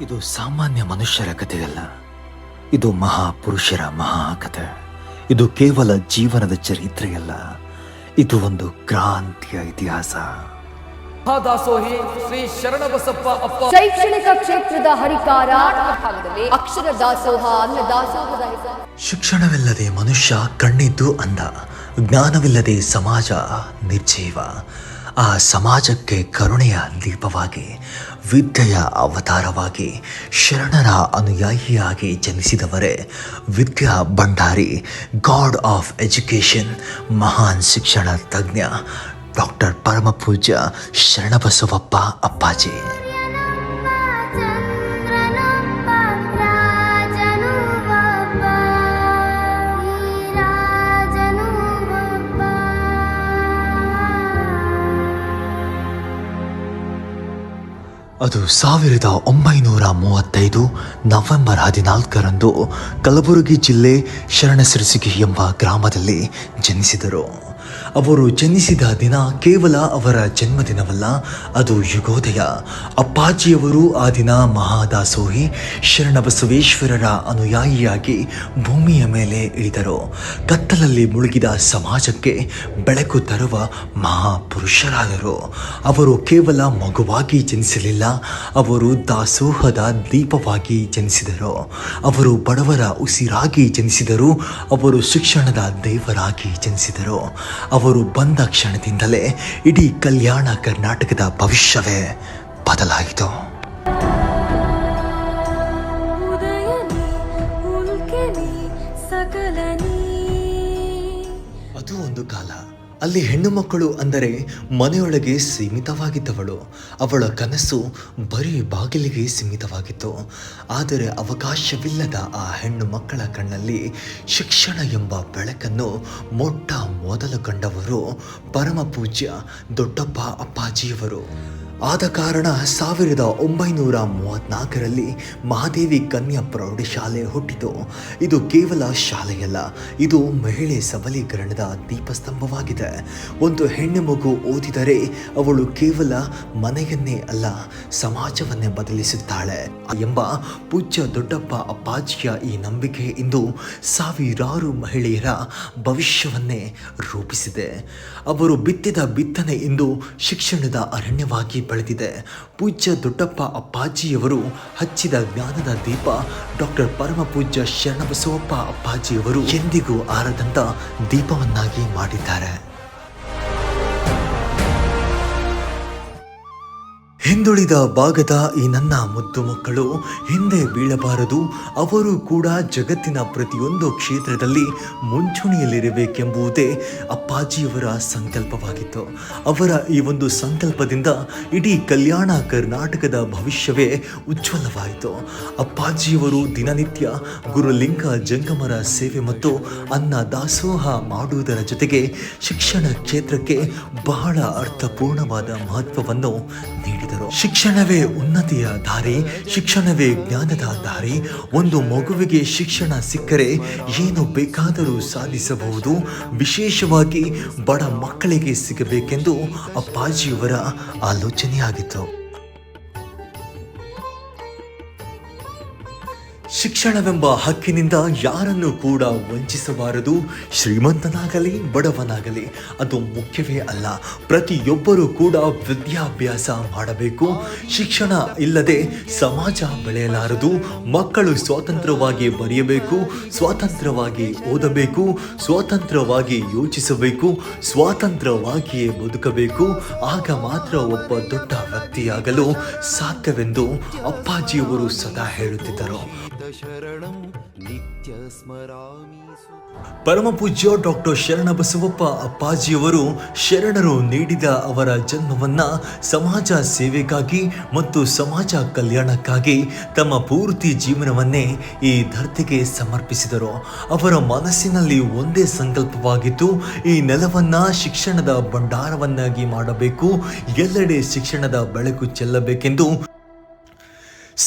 ಇದು ಸಾಮಾನ್ಯ ಮನುಷ್ಯರ ಕಥೆಯಲ್ಲ. ಇದು ಮಹಾಪುರುಷರ ಮಹಾಕಥೆ. ಇದು ಕೇವಲ ಜೀವನದ ಚರಿತ್ರೆಯಲ್ಲ. ಇದು ಒಂದು ಕ್ರಾಂತಿಯ ಇತಿಹಾಸ. ಮಹಾದಾಸೋಹಿ ಶ್ರೀ ಶರಣಬಸಪ್ಪ ಅಪ್ಪ. ಶೈಕ್ಷಣಿಕ ಕ್ಷೇತ್ರದ ಹರಿಕಾರ ಅಕ್ಷರ ದಾಸೋಹ ಅನ್ನ ದಾಸೋಹದ ಹೆಸರು. ಶಿಕ್ಷಣವಿಲ್ಲದೆ ಮನುಷ್ಯ ಕಣ್ಣಿದ್ದು ಅಂದ ಜ್ಞಾನವಿಲ್ಲದೆ ಸಮಾಜ ನಿರ್ಜೀವ. ಆ ಸಮಾಜಕ್ಕೆ ಕರುಣೆಯ ದೀಪವಾಗಿ ವಿದ್ಯೆಯ ಅವತಾರವಾಗಿ, ಶರಣರ ಅನುಯಾಯಿಯಾಗಿ ಜನಿಸಿದವರೇ, Vidya Bhandari, god of education, ಮಹಾನ್ ಶಿಕ್ಷಣ ತಜ್ಞ ಡಾಕ್ಟರ್ ಪರಮಪೂಜ್ಯ ಶರಣಬಸವಪ್ಪ ಅಪ್ಪಾಜಿ. ಅದು ಸಾವಿರದ ಒಂಬೈನೂರ ಮೂವತ್ತೈದು ನವೆಂಬರ್ ಹದಿನಾಲ್ಕರಂದು ಕಲಬುರಗಿ ಜಿಲ್ಲೆ ಶರಣಸಿರಸಿಗಿ ಎಂಬ ಗ್ರಾಮದಲ್ಲಿ ಜನಿಸಿದರು. ಅವರು ಜನಿಸಿದ ದಿನ ಕೇವಲ ಅವರ ಜನ್ಮದಿನವಲ್ಲ, ಅದು ಯುಗೋದಯ. ಅಪ್ಪಾಜಿಯವರು ಆ ದಿನ ಮಹಾದಾಸೋಹಿ, ಶರಣಬಸವೇಶ್ವರರ ಅನುಯಾಯಿಯಾಗಿ ಭೂಮಿಯ ಮೇಲೆ ಇಳಿದರು. ಕತ್ತಲಲ್ಲಿ ಮುಳುಗಿದ ಸಮಾಜಕ್ಕೆ ಬೆಳಕು ತರುವ ಮಹಾಪುರುಷರಾದರು. ಅವರು ಕೇವಲ ಮಗುವಾಗಿ ಜನಿಸಲಿಲ್ಲ, ಅವರು ದಾಸೋಹದ ದೀಪವಾಗಿ ಜನಿಸಿದರು. ಅವರು ಬಡವರ ಉಸಿರಾಗಿ ಜನಿಸಿದರು, ಅವರು ಶಿಕ್ಷಣದ ದೇವರಾಗಿ ಜನಿಸಿದರು. ಅವರು ಬಂದ ಕ್ಷಣದಿಂದಲೇ ಇಡೀ ಕಲ್ಯಾಣ ಕರ್ನಾಟಕದ ಭವಿಷ್ಯವೇ ಬದಲಾಯಿತು. ಅಲ್ಲಿ ಹೆಣ್ಣು ಮಕ್ಕಳು ಅಂದರೆ ಮನೆಯೊಳಗೆ ಸೀಮಿತವಾಗಿದ್ದವಳು. ಅವಳ ಕನಸು ಬರೀ ಬಾಗಿಲಿಗೆ ಸೀಮಿತವಾಗಿತ್ತು. ಆದರೆ ಅವಕಾಶವಿಲ್ಲದ ಆ ಹೆಣ್ಣು ಮಕ್ಕಳ ಕಣ್ಣಲ್ಲಿ ಶಿಕ್ಷಣ ಎಂಬ ಬೆಳಕನ್ನು ಮೊಟ್ಟ ಮೊದಲು ಕಂಡವರು ಪರಮ ಪೂಜ್ಯ ದೊಡ್ಡಪ್ಪ ಅಪ್ಪಾಜಿಯವರು. ಆದ ಕಾರಣ ಸಾವಿರದ ಒಂಬೈನೂರ ಮೂವತ್ನಾಲ್ಕರಲ್ಲಿ ಮಹಾದೇವಿ ಕನ್ಯಾ ಪ್ರೌಢಶಾಲೆ ಹುಟ್ಟಿತು. ಇದು ಕೇವಲ ಶಾಲೆಯಲ್ಲ, ಇದು ಮಹಿಳೆ ಸಬಲೀಕರಣದ ದೀಪಸ್ತಂಭವಾಗಿದೆ. ಒಂದು ಹೆಣ್ಣು ಮಗು ಓದಿದರೆ ಅವಳು ಕೇವಲ ಮನೆಯನ್ನೇ ಅಲ್ಲ, ಸಮಾಜವನ್ನೇ ಬದಲಿಸುತ್ತಾಳೆ ಎಂಬ ಪೂಜ್ಯ ದೊಡ್ಡಪ್ಪ ಅಪ್ಪಾಜಿಯ ಈ ನಂಬಿಕೆ ಇಂದು ಸಾವಿರಾರು ಮಹಿಳೆಯರ ಭವಿಷ್ಯವನ್ನೇ ರೂಪಿಸಿದೆ. ಅವರು ಬಿತ್ತಿದ ಬಿತ್ತನೆ ಇಂದು ಶಿಕ್ಷಣದ ಅರಣ್ಯವಾಗಿ ಬೆಳೆದಿದೆ. ಪೂಜ್ಯ ದೊಡ್ಡಪ್ಪ ಅಪ್ಪಾಜಿಯವರು ಹಚ್ಚಿದ ಜ್ಞಾನದ ದೀಪ ಡಾಕ್ಟರ್ ಪರಮ ಪೂಜ್ಯ ಶರಣಬಸವಪ್ಪ ಅಪ್ಪಾಜಿಯವರು ಎಂದಿಗೂ ಆರದಂತ ದೀಪವನ್ನಾಗಿ ಮಾಡಿದ್ದಾರೆ. ಹಿಂದುಳಿದ ಭಾಗದ ಈ ನನ್ನ ಮುದ್ದು ಮಕ್ಕಳು ಹಿಂದೆ ಬೀಳಬಾರದು, ಅವರು ಕೂಡ ಜಗತ್ತಿನ ಪ್ರತಿಯೊಂದು ಕ್ಷೇತ್ರದಲ್ಲಿ ಮುಂಚೂಣಿಯಲ್ಲಿರಬೇಕೆಂಬುದೇ ಅಪ್ಪಾಜಿಯವರ ಸಂಕಲ್ಪವಾಗಿತ್ತು. ಅವರ ಈ ಒಂದು ಸಂಕಲ್ಪದಿಂದ ಇಡೀ ಕಲ್ಯಾಣ ಕರ್ನಾಟಕದ ಭವಿಷ್ಯವೇ ಉಜ್ವಲವಾಯಿತು. ಅಪ್ಪಾಜಿಯವರು ದಿನನಿತ್ಯ ಗುರುಲಿಂಗ, ಜಂಗಮರ ಸೇವೆ ಮತ್ತು ಅನ್ನ ದಾಸೋಹ ಮಾಡುವುದರ ಜೊತೆಗೆ ಶಿಕ್ಷಣ ಕ್ಷೇತ್ರಕ್ಕೆ ಬಹಳ ಅರ್ಥಪೂರ್ಣವಾದ ಮಹತ್ವವನ್ನು ನೀಡಿದರು. ಶಿಕ್ಷಣವೇ ಉನ್ನತಿಯ ದಾರಿ, ಶಿಕ್ಷಣವೇ ಜ್ಞಾನದ ದಾರಿ. ಒಂದು ಮಗುವಿಗೆ ಶಿಕ್ಷಣ ಸಿಕ್ಕರೆ ಏನು ಬೇಕಾದರೂ ಸಾಧಿಸಬಹುದು. ವಿಶೇಷವಾಗಿ ಬಡ ಮಕ್ಕಳಿಗೆ ಸಿಗಬೇಕೆಂದು ಅಪ್ಪಾಜಿಯವರ ಆಲೋಚನೆಯಾಗಿತ್ತು. ಶಿಕ್ಷಣವೆಂಬ ಹಕ್ಕಿನಿಂದ ಯಾರನ್ನು ಕೂಡ ವಂಚಿಸಬಾರದು? ಶ್ರೀಮಂತನಾಗಲಿ, ಬಡವನಾಗಲಿ, ಅದು ಮುಖ್ಯವೇ ಅಲ್ಲ. ಪ್ರತಿಯೊಬ್ಬರೂ ಕೂಡ ವಿದ್ಯಾಭ್ಯಾಸ ಮಾಡಬೇಕು. ಶಿಕ್ಷಣ ಇಲ್ಲದೆ ಸಮಾಜ ಬೆಳೆಯಲಾರದು. ಮಕ್ಕಳು ಸ್ವತಂತ್ರವಾಗಿ ಬರೆಯಬೇಕು ಸ್ವತಂತ್ರವಾಗಿ ಓದಬೇಕು ಸ್ವತಂತ್ರವಾಗಿ ಯೋಚಿಸಬೇಕು, ಸ್ವಾತಂತ್ರ್ಯವಾಗಿಯೇ ಬದುಕಬೇಕು. ಆಗ ಮಾತ್ರ ಒಬ್ಬ ದೊಡ್ಡ ವ್ಯಕ್ತಿಯಾಗಲು ಸಾಧ್ಯವೆಂದು ಅಪ್ಪಾಜಿಯವರು ಸದಾ ಹೇಳುತ್ತಿದ್ದರು. ಶರಣಂ ನಿತ್ಯ ಸ್ಮರಾಮಿ ಪರಮ ಪೂಜ್ಯ ಡಾಕ್ಟರ್ ಶರಣಬಸವಪ್ಪ ಅಪ್ಪಾಜಿಯವರು ಶರಣರು ನೀಡಿದ ಅವರ ಜನ್ಮವನ್ನ ಸಮಾಜ ಸೇವೆಗಾಗಿ ಮತ್ತು ಸಮಾಜ ಕಲ್ಯಾಣಕ್ಕಾಗಿ ತಮ್ಮ ಪೂರ್ತಿ ಜೀವನವನ್ನೇ ಈ ಧರ್ತಿಗೆ ಸಮರ್ಪಿಸಿದರು. ಅವರ ಮನಸ್ಸಿನಲ್ಲಿ ಒಂದೇ ಸಂಕಲ್ಪವಾಗಿತ್ತು ಈ ನೆಲವನ್ನ ಶಿಕ್ಷಣದ ಭಂಡಾರವನ್ನಾಗಿ ಮಾಡಬೇಕು, ಎಲ್ಲೆಡೆ ಶಿಕ್ಷಣದ ಬೆಳಕು ಚೆಲ್ಲಬೇಕೆಂದು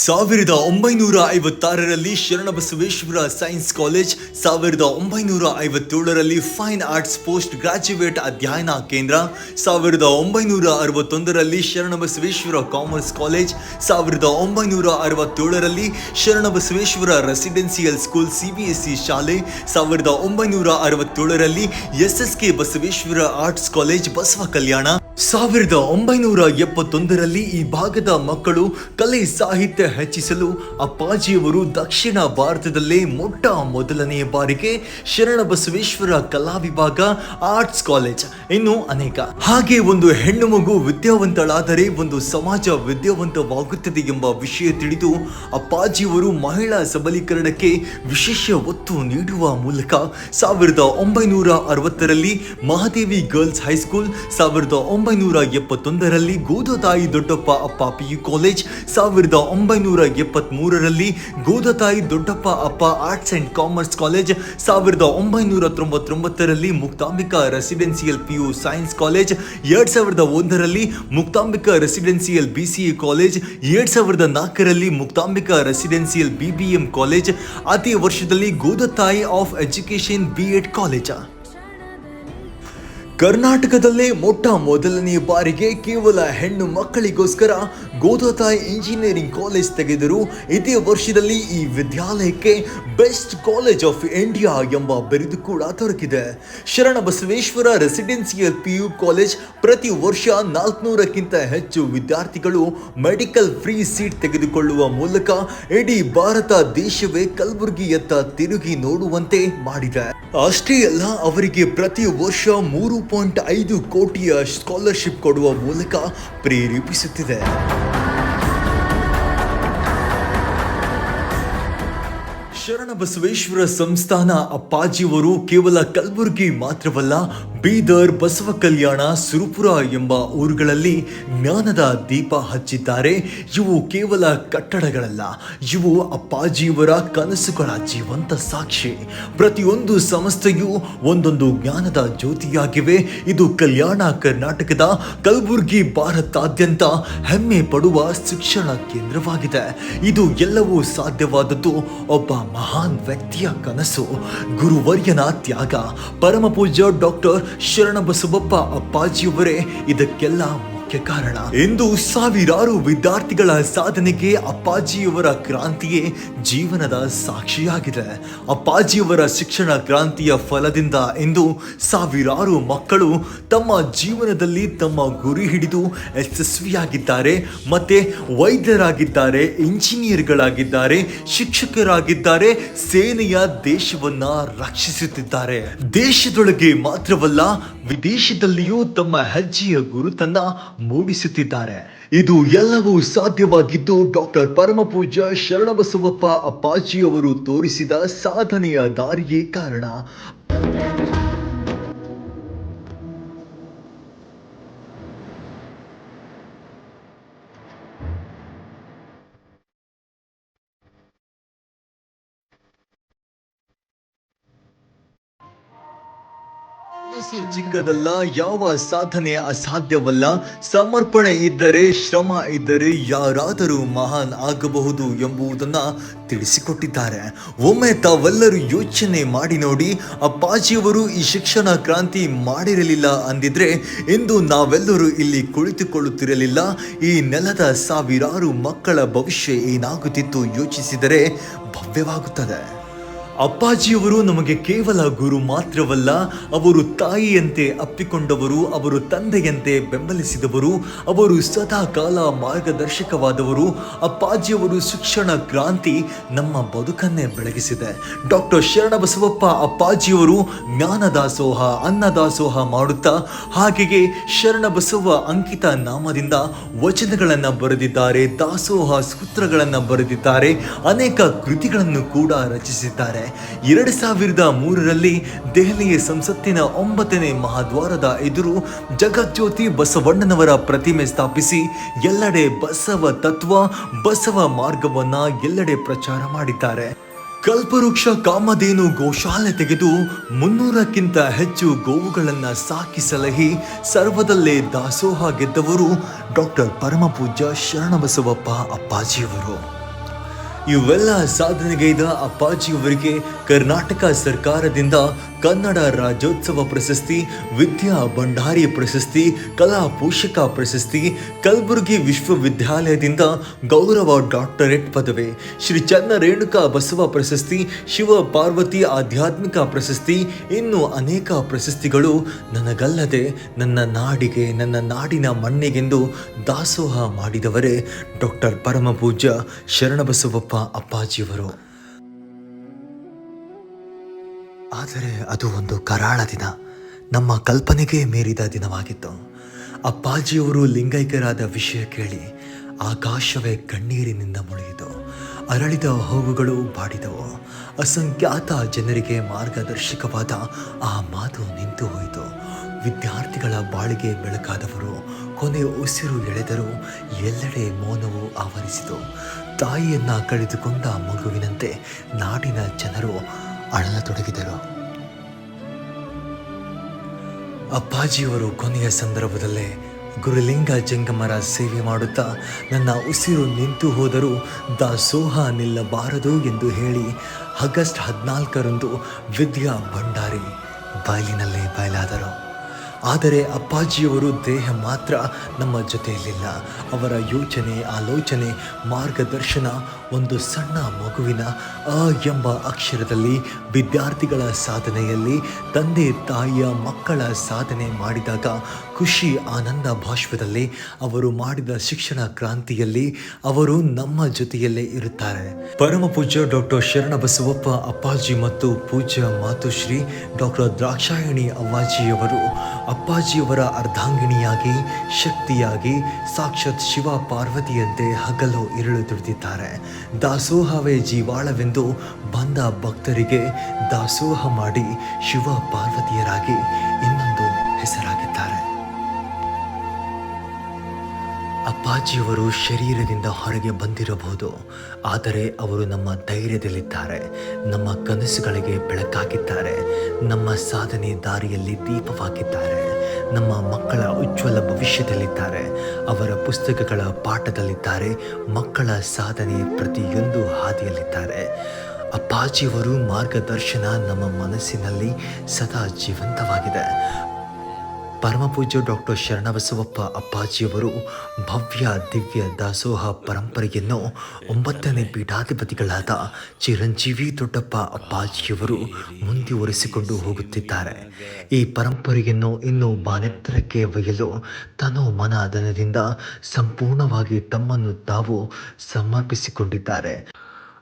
ಸಾವಿರದ ಒಂಬೈನೂರ ಐವತ್ತಾರರಲ್ಲಿ ಶರಣಬಸವೇಶ್ವರ ಸೈನ್ಸ್ ಕಾಲೇಜ್, ಸಾವಿರದ ಒಂಬೈನೂರ ಐವತ್ತೇಳರಲ್ಲಿ ಫೈನ್ ಆರ್ಟ್ಸ್ ಪೋಸ್ಟ್ ಗ್ರಾಜ್ಯುಯೇಟ್ ಅಧ್ಯಯನ ಕೇಂದ್ರ, ಸಾವಿರದ ಒಂಬೈನೂರ ಅರವತ್ತೊಂದರಲ್ಲಿ ಶರಣಬಸವೇಶ್ವರ ಕಾಮರ್ಸ್ ಕಾಲೇಜ್, ಸಾವಿರದ ಒಂಬೈನೂರ ಅರವತ್ತೇಳರಲ್ಲಿ ಶರಣಬಸವೇಶ್ವರ ರೆಸಿಡೆನ್ಸಿಯಲ್ ಸ್ಕೂಲ್ ಸಿಬಿಎಸ್ಇ ಶಾಲೆ, ಸಾವಿರದ ಒಂಬೈನೂರ ಅರವತ್ತೇಳರಲ್ಲಿ S S K Basaveshwara arts college Basava Kalyana ಸಾವಿರದ ಒಂಬೈನೂರ ಎಪ್ಪತ್ತೊಂದರಲ್ಲಿ ಈ ಭಾಗದ ಮಕ್ಕಳು ಕಲೆ ಸಾಹಿತ್ಯ ಹೆಚ್ಚಿಸಲು ಅಪ್ಪಾಜಿಯವರು ದಕ್ಷಿಣ ಭಾರತದಲ್ಲೇ ಮೊಟ್ಟ ಮೊದಲನೆಯ ಬಾರಿಗೆ ಶರಣಬಸವೇಶ್ವರ ಕಲಾ ವಿಭಾಗ ಆರ್ಟ್ಸ್ ಕಾಲೇಜ್. ಇನ್ನು ಅನೇಕ. ಹಾಗೆ ಒಂದು ಹೆಣ್ಣು ಮಗು ವಿದ್ಯಾವಂತಳಾದರೆ ಒಂದು ಸಮಾಜ ವಿದ್ಯಾವಂತವಾಗುತ್ತದೆ ಎಂಬ ವಿಷಯ ತಿಳಿದು ಅಪ್ಪಾಜಿಯವರು ಮಹಿಳಾ ಸಬಲೀಕರಣಕ್ಕೆ ವಿಶೇಷ ಒತ್ತು ನೀಡುವ ಮೂಲಕ ಸಾವಿರದ ಒಂಬೈನೂರ ಅರವತ್ತರಲ್ಲಿ ಮಹಾದೇವಿ ಗರ್ಲ್ಸ್ ಹೈಸ್ಕೂಲ್, ಸಾವಿರದ ಒಂಬೈನೂರ ಎಪ್ಪತ್ತೊಂದರಲ್ಲಿ ಗೋದತಾಯಿ ದೊಡ್ಡಪ್ಪ ಅಪ್ಪ ಪಿಯು ಕಾಲೇಜ್, ಸಾವಿರದ ಒಂಬೈನೂರ ಎಪ್ಪತ್ಮೂರರಲ್ಲಿ ಗೋದತಾಯಿ ದೊಡ್ಡಪ್ಪ ಅಪ್ಪ ಆರ್ಟ್ಸ್ ಅಂಡ್ ಕಾಮರ್ಸ್ ಕಾಲೇಜ್, ಸಾವಿರದ ಒಂಬೈನೂರ ತೊಂಬತ್ತೊಂಬತ್ತರಲ್ಲಿ Muktambika residential PU science college, ಎರಡು ಸಾವಿರದ ಒಂದರಲ್ಲಿ Muktambika residential B C A college, ಎರಡು ಸಾವಿರದ ನಾಲ್ಕರಲ್ಲಿ Muktambika residential B B M college, ಅದೇ ವರ್ಷದಲ್ಲಿ Godatayi of education B Ed college. ಕರ್ನಾಟಕದಲ್ಲೇ ಮೊಟ್ಟ ಮೊದಲನೇ ಬಾರಿಗೆ ಕೇವಲ ಹೆಣ್ಣು ಮಕ್ಕಳಿಗೋಸ್ಕರ ಗೋದತಾಯಿ ಇಂಜಿನಿಯರಿಂಗ್ ಕಾಲೇಜ್ ತೆಗೆದರು ಇದೇ ವರ್ಷದಲ್ಲಿ ಈ ವಿದ್ಯಾಲಯಕ್ಕೆ ಬೆಸ್ಟ್ ಕಾಲೇಜ್ ಆಫ್ ಇಂಡಿಯಾ ಎಂಬ ಬಿರುದು ಕೂಡ ದೊರಕಿದೆ. ಶರಣ ಬಸವೇಶ್ವರ ರೆಸಿಡೆನ್ಸಿಯಲ್ ಪಿಯು ಕಾಲೇಜ್ ಪ್ರತಿ ವರ್ಷ ನಾಲ್ಕುನೂರಕ್ಕಿಂತ ಹೆಚ್ಚು ವಿದ್ಯಾರ್ಥಿಗಳು ಮೆಡಿಕಲ್ ಫ್ರೀ ಸೀಟ್ ತೆಗೆದುಕೊಳ್ಳುವ ಮೂಲಕ ಇಡೀ ಭಾರತ ದೇಶವೇ ಕಲಬುರಗಿಯತ್ತ ತಿರುಗಿ ನೋಡುವಂತೆ ಮಾಡಿದೆ. ಅಷ್ಟೇ ಅಲ್ಲ, ಅವರಿಗೆ ಪ್ರತಿ ವರ್ಷ ಮೂರು ಪಾಯಿಂಟ್ ಐದು ಕೋಟಿಯ ಸ್ಕಾಲರ್ಶಿಪ್ ಕೊಡುವ ಮೂಲಕ ಪ್ರೇರೇಪಿಸುತ್ತಿದೆ. ಶರಣ ಬಸವೇಶ್ವರ ಸಂಸ್ಥಾನ ಅಪ್ಪಾಜಿಯವರು ಕೇವಲ ಕಲಬುರಗಿ ಮಾತ್ರವಲ್ಲ, ಬೀದರ್ ಬಸವ ಕಲ್ಯಾಣ, ಸುರುಪುರ ಎಂಬ ಊರುಗಳಲ್ಲಿ ಜ್ಞಾನದ ದೀಪ ಹಚ್ಚಿದ್ದಾರೆ. ಇವು ಕೇವಲ ಕಟ್ಟಡಗಳಲ್ಲ, ಇವು ಅಪ್ಪಾಜಿಯವರ ಕನಸುಗಳ ಜೀವಂತ ಸಾಕ್ಷಿ. ಪ್ರತಿಯೊಂದು ಸಂಸ್ಥೆಯು ಒಂದೊಂದು ಜ್ಞಾನದ ಜ್ಯೋತಿಯಾಗಿವೆ. ಇದು ಕಲ್ಯಾಣ ಕರ್ನಾಟಕದ ಕಲಬುರಗಿ ಭಾರತಾದ್ಯಂತ ಹೆಮ್ಮೆ ಪಡುವ ಶಿಕ್ಷಣ ಕೇಂದ್ರವಾಗಿದೆ. ಇದು ಎಲ್ಲವೂ ಸಾಧ್ಯವಾದದ್ದು ಒಬ್ಬ ಮಹಾನ್ ವ್ಯಕ್ತಿಯ ಕನಸು ಗುರುವರ್ಯನ ತ್ಯಾಗ. ಪರಮ ಪೂಜ್ಯ ಡಾಕ್ಟರ್ ಶರಣಬಸವಪ್ಪ ಅಪ್ಪಾಜಿಯವರೇ ಇದಕ್ಕೆಲ್ಲ ಮುಖ್ಯ ಕಾರಣ? ಇಂದು ಸಾವಿರಾರು ವಿದ್ಯಾರ್ಥಿಗಳ ಸಾಧನೆಗೆ ಅಪ್ಪಾಜಿಯವರ ಕ್ರಾಂತಿಯೇ ಜೀವನದ ಸಾಕ್ಷಿಯಾಗಿದೆ. ಅಪ್ಪಾಜಿಯವರ ಶಿಕ್ಷಣ ಕ್ರಾಂತಿಯ ಫಲದಿಂದ ಇಂದು ಸಾವಿರಾರು ಮಕ್ಕಳು ತಮ್ಮ ಜೀವನದಲ್ಲಿ ತಮ್ಮ ಗುರಿ ಹಿಡಿದು ಯಶಸ್ವಿಯಾಗಿದ್ದಾರೆ. ಮತ್ತೆ ವೈದ್ಯರಾಗಿದ್ದಾರೆ, ಇಂಜಿನಿಯರ್ಗಳಾಗಿದ್ದಾರೆ, ಶಿಕ್ಷಕರಾಗಿದ್ದಾರೆ, ಸೇನೆಯ ದೇಶವನ್ನ ರಕ್ಷಿಸುತ್ತಿದ್ದಾರೆ. ದೇಶದೊಳಗೆ ಮಾತ್ರವಲ್ಲ, ವಿದೇಶದಲ್ಲಿಯೂ ತಮ್ಮ ಹೆಜ್ಜೆಯ ಗುರುತನ್ನ ಮೂಡಿಸುತ್ತಿದ್ದಾರೆ. ಇದು ಎಲ್ಲವೂ ಸಾಧ್ಯವಾಗಿದ್ದು ಡಾಕ್ಟರ್ ಪರಮಪೂಜ್ಯ ಶರಣಬಸವಪ್ಪ ಅಪ್ಪಾಜಿಯವರು ತೋರಿಸಿದ ಸಾಧನೆಯ ದಾರಿಯೇ ಕಾರಣ. ಕನಸು ಚಿಕ್ಕದಲ್ಲ, ಯಾವ ಸಾಧನೆ ಅಸಾಧ್ಯವಲ್ಲ, ಸಮರ್ಪಣೆ ಇದ್ದರೆ, ಶ್ರಮ ಇದ್ದರೆ ಯಾರಾದರೂ ಮಹಾನ್ ಆಗಬಹುದು ಎಂಬುದನ್ನ ತಿಳಿಸಿಕೊಟ್ಟಿದ್ದಾರೆ. ಒಮ್ಮೆ ತಾವೆಲ್ಲರೂ ಯೋಚನೆ ಮಾಡಿ ನೋಡಿ, ಅಪ್ಪಾಜಿಯವರು ಈ ಶಿಕ್ಷಣ ಕ್ರಾಂತಿ ಮಾಡಿರಲಿಲ್ಲ ಅಂದಿದ್ರೆ, ಇಂದು ನಾವೆಲ್ಲರೂ ಇಲ್ಲಿ ಕುಳಿತುಕೊಳ್ಳುತ್ತಿರಲಿಲ್ಲ. ಈ ನೆಲದ ಸಾವಿರಾರು ಮಕ್ಕಳ ಭವಿಷ್ಯ ಏನಾಗುತ್ತಿತ್ತು ಯೋಚಿಸಿದರೆ ಭವ್ಯವಾಗುತ್ತದೆ. ಅಪ್ಪಾಜಿಯವರು ನಮಗೆ ಕೇವಲ ಗುರು ಮಾತ್ರವಲ್ಲ, ಅವರು ತಾಯಿಯಂತೆ ಅಪ್ಪಿಕೊಂಡವರು, ಅವರು ತಂದೆಯಂತೆ ಬೆಂಬಲಿಸಿದವರು, ಅವರು ಸದಾ ಕಾಲ ಮಾರ್ಗದರ್ಶಕವಾದವರು. ಅಪ್ಪಾಜಿಯವರು ಶಿಕ್ಷಣ ಕ್ರಾಂತಿ ನಮ್ಮ ಬದುಕನ್ನೇ ಬೆಳಗಿಸಿದೆ. ಡಾಕ್ಟರ್ ಶರಣಬಸವಪ್ಪ ಅಪ್ಪಾಜಿಯವರು ಜ್ಞಾನದಾಸೋಹ ಅನ್ನದಾಸೋಹ ಮಾಡುತ್ತಾ, ಹಾಗೆಯೇ ಶರಣಬಸವ ಅಂಕಿತ ನಾಮದಿಂದ ವಚನಗಳನ್ನು ಬರೆದಿದ್ದಾರೆ, ದಾಸೋಹ ಸೂತ್ರಗಳನ್ನು ಬರೆದಿದ್ದಾರೆ, ಅನೇಕ ಕೃತಿಗಳನ್ನು ಕೂಡ ರಚಿಸಿದ್ದಾರೆ. ಎರಡು ಸಾವಿರದ ಮೂರರಲ್ಲಿ ದೆಹಲಿಯ ಸಂಸತ್ತಿನ ಒಂಬತ್ತನೇ ಮಹಾದ್ವಾರದ ಎದುರು ಜಗಜ್ಯೋತಿ ಬಸವಣ್ಣನವರ ಪ್ರತಿಮೆ ಸ್ಥಾಪಿಸಿ ಎಲ್ಲೆಡೆ ಬಸವ ತತ್ವ, ಬಸವ ಮಾರ್ಗವನ್ನ ಎಲ್ಲೆಡೆ ಪ್ರಚಾರ ಮಾಡಿದ್ದಾರೆ. ಕಲ್ಪವೃಕ್ಷ ಕಾಮಧೇನು ಗೋಶಾಲೆ ತೆಗೆದು ಮುನ್ನೂರಕ್ಕಿಂತ ಹೆಚ್ಚು ಗೋವುಗಳನ್ನು ಸಾಕಿ ಸಲಹಿ ಸರ್ವದಲ್ಲೇ ದಾಸೋಹ ಗೆದ್ದವರು ಡಾಕ್ಟರ್ ಪರಮಪೂಜ್ಯ ಶರಣಬಸವಪ್ಪ ಅಪ್ಪಾಜಿಯವರು. ಇವೆಲ್ಲ ಸಾಧನೆಗೈದ ಅಪ್ಪಾಜಿಯವರಿಗೆ ಕರ್ನಾಟಕ ಸರ್ಕಾರದಿಂದ ಕನ್ನಡ ರಾಜ್ಯೋತ್ಸವ ಪ್ರಶಸ್ತಿ, ವಿದ್ಯಾ ಭಂಡಾರಿ ಪ್ರಶಸ್ತಿ, ಕಲಾ ಪೋಷಕ ಪ್ರಶಸ್ತಿ, ಕಲಬುರಗಿ ವಿಶ್ವವಿದ್ಯಾಲಯದಿಂದ ಗೌರವ ಡಾಕ್ಟರೇಟ್ ಪದವಿ, ಶ್ರೀ ಚನ್ನ ರೇಣುಕಾ ಬಸವ ಪ್ರಶಸ್ತಿ, ಶಿವ ಪಾರ್ವತಿ ಆಧ್ಯಾತ್ಮಿಕ ಪ್ರಶಸ್ತಿ, ಇನ್ನು ಅನೇಕ ಪ್ರಶಸ್ತಿಗಳು ನನಗಲ್ಲದೆ ನನ್ನ ನಾಡಿಗೆ, ನನ್ನ ನಾಡಿನ ಮಣ್ಣಿಗೆಂದು ದಾಸೋಹ ಮಾಡಿದವರೇ ಡಾಕ್ಟರ್ ಪರಮಪೂಜ್ಯ ಶರಣಬಸವಪ್ಪ ಅಪ್ಪಾಜಿಯವರು. ಆದರೆ ಅದು ಒಂದು ಕರಾಳ ದಿನ. ನಮ್ಮ ಕಲ್ಪನೆಗೆ ಮೀರಿದ ದಿನವಾಗಿತ್ತು. ಅಪ್ಪಾಜಿಯವರು ಲಿಂಗೈಕ್ಯರಾದ ವಿಷಯ ಕೇಳಿ ಆಕಾಶವೇ ಕಣ್ಣೀರಿನಿಂದ ಮುಳುಗಿತು. ಅರಳಿದ ಹೋಗುಗಳು ಬಾಡಿದವು. ಅಸಂಖ್ಯಾತ ಜನರಿಗೆ ಮಾರ್ಗದರ್ಶಕವಾದ ಆ ಮಾತು ನಿಂತು ಹೋಯಿತು. ವಿದ್ಯಾರ್ಥಿಗಳ ಬಾಳಿಗೆ ಬೆಳಕಾದವರು, ಕೊನೆ ಉಸಿರು ಎಳೆದರೂ ಎಲ್ಲೆಡೆ ಮೌನವು ಆವರಿಸಿತು. ತಾಯಿಯನ್ನು ಕಳೆದುಕೊಂಡ ಮಗುವಿನಂತೆ ನಾಡಿನ ಜನರು ಅಳಲತೊಡಗಿದರು ಅಪ್ಪಾಜಿಯವರು ಕೊನೆಯ ಸಂದರ್ಭದಲ್ಲೇ ಗುರುಲಿಂಗ ಜಂಗಮರ ಸೇವೆ ಮಾಡುತ್ತಾ ನನ್ನ ಉಸಿರು ನಿಂತು ಹೋದರೂ ದಾಸೋಹ ನಿಲ್ಲಬಾರದು ಎಂದು ಹೇಳಿ ಆಗಸ್ಟ್ ಹದಿನಾಲ್ಕರಂದು ವಿದ್ಯಾ ಭಂಡಾರಿ ಬಯಲಿನಲ್ಲೇ ಬಯಲಾದರು. ಆದರೆ ಅಪ್ಪಾಜಿಯವರು ದೇಹ ಮಾತ್ರ ನಮ್ಮ ಜೊತೆಯಲ್ಲಿಲ್ಲ. ಅವರ ಯೋಚನೆ, ಆಲೋಚನೆ, ಮಾರ್ಗದರ್ಶನ ಒಂದು ಸಣ್ಣ ಮಗುವಿನ ಅ ಎಂಬ ಅಕ್ಷರದಲ್ಲಿ ವಿದ್ಯಾರ್ಥಿಗಳ ಸಾಧನೆಯಲ್ಲಿ ತಂದೆ ತಾಯಿಯ ಮಕ್ಕಳ ಸಾಧನೆ ಮಾಡಿದಾಗ ಖುಷಿ ಆನಂದ ಭಾಷ್ಪದಲ್ಲಿ ಅವರು ಮಾಡಿದ ಶಿಕ್ಷಣ ಕ್ರಾಂತಿಯಲ್ಲಿ ಅವರು ನಮ್ಮ ಜೊತೆಯಲ್ಲೇ ಇರುತ್ತಾರೆ. ಪರಮ ಪೂಜ್ಯ ಡಾಕ್ಟರ್ ಶರಣ ಬಸವಪ್ಪ ಅಪ್ಪಾಜಿ ಮತ್ತು ಪೂಜ್ಯ ಮಾತುಶ್ರೀ ಡಾಕ್ಟರ್ ದ್ರಾಕ್ಷಾಯಣಿ ಅವ್ವಾಜಿಯವರು ಅಪ್ಪಾಜಿಯವರ ಅರ್ಧಾಂಗಿಣಿಯಾಗಿ, ಶಕ್ತಿಯಾಗಿ ಸಾಕ್ಷಾತ್ ಶಿವ ಪಾರ್ವತಿಯಂತೆ ಹಗಲು ಇರಳು ದುಡಿದಿದ್ದಾರೆ ದಾಸೋಹವೇ ಜೀವಾಳವೆಂದು ಬಂದ ಭಕ್ತರಿಗೆ ದಾಸೋಹ ಮಾಡಿ ಶಿವ ಪಾರ್ವತಿಯರಾಗಿ ಇನ್ನೊಂದು ಹೆಸರಾಗಿದ್ದಾರೆ. ಅಪ್ಪಾಜಿಯವರು ಶರೀರದಿಂದ ಹೊರಗೆ ಬಂದಿರಬಹುದು. ಆದರೆ ಅವರು ನಮ್ಮ ಧೈರ್ಯದಲ್ಲಿದ್ದಾರೆ. ನಮ್ಮ ಕನಸುಗಳಿಗೆ ಬೆಳಕಾಗಿದ್ದಾರೆ. ನಮ್ಮ ಸಾಧನೆ ದಾರಿಯಲ್ಲಿ ದೀಪವಾಗಿದ್ದಾರೆ. ನಮ್ಮ ಮಕ್ಕಳ ಉಜ್ವಲ ಭವಿಷ್ಯದಲ್ಲಿದ್ದಾರೆ. ಅವರ ಪುಸ್ತಕಗಳ ಪಾಠದಲ್ಲಿದ್ದಾರೆ. ಮಕ್ಕಳ ಸಾಧನೆ ಪ್ರತಿಯೊಂದು ಹಾದಿಯಲ್ಲಿದ್ದಾರೆ. ಅಪ್ಪಾಜಿಯವರು ಮಾರ್ಗದರ್ಶನ ನಮ್ಮ ಮನಸ್ಸಿನಲ್ಲಿ ಸದಾ ಜೀವಂತವಾಗಿದೆ. ಪರಮಪೂಜ್ಯ ಡಾಕ್ಟರ್ ಶರಣಬಸವಪ್ಪ ಅಪ್ಪಾಜಿಯವರು ಭವ್ಯ ದಿವ್ಯ ದಾಸೋಹ ಪರಂಪರೆಯನ್ನು ಒಂಬತ್ತನೇ ಪೀಠಾಧಿಪತಿಗಳಾದ ಚಿರಂಜೀವಿ ದೊಡ್ಡಪ್ಪ ಅಪ್ಪಾಜಿಯವರು ಮುಂದುವರಿಸಿಕೊಂಡು ಹೋಗುತ್ತಿದ್ದಾರೆ. ಈ ಪರಂಪರೆಯನ್ನು ಇನ್ನೂ ಬಾನೆತ್ತರಕ್ಕೆ ಒಯ್ಯಲು ತನು ಮನ ಧನದಿಂದ ಸಂಪೂರ್ಣವಾಗಿ ತಮ್ಮನ್ನು ತಾವು ಸಮರ್ಪಿಸಿಕೊಂಡಿದ್ದಾರೆ.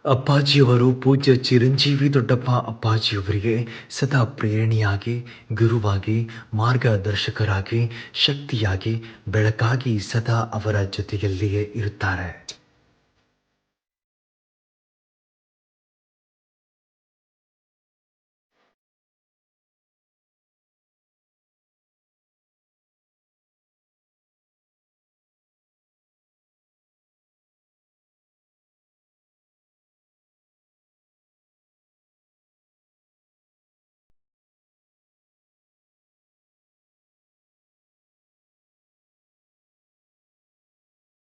ಅಪ್ಪಾಜಿಯವರು ಪೂಜ್ಯ ಚಿರಂಜೀವಿ ದೊಡ್ಡಪ್ಪ ಅಪ್ಪಾಜಿಯವರಿಗೆ ಸದಾ ಪ್ರೇರಣೆಯಾಗಿ, ಗುರುವಾಗಿ, ಮಾರ್ಗದರ್ಶಕರಾಗಿ, ಶಕ್ತಿಯಾಗಿ, ಬೆಳಕಾಗಿ ಸದಾ ಅವರ ಜೊತೆಯಲ್ಲಿಯೇ ಇರುತ್ತಾರೆ.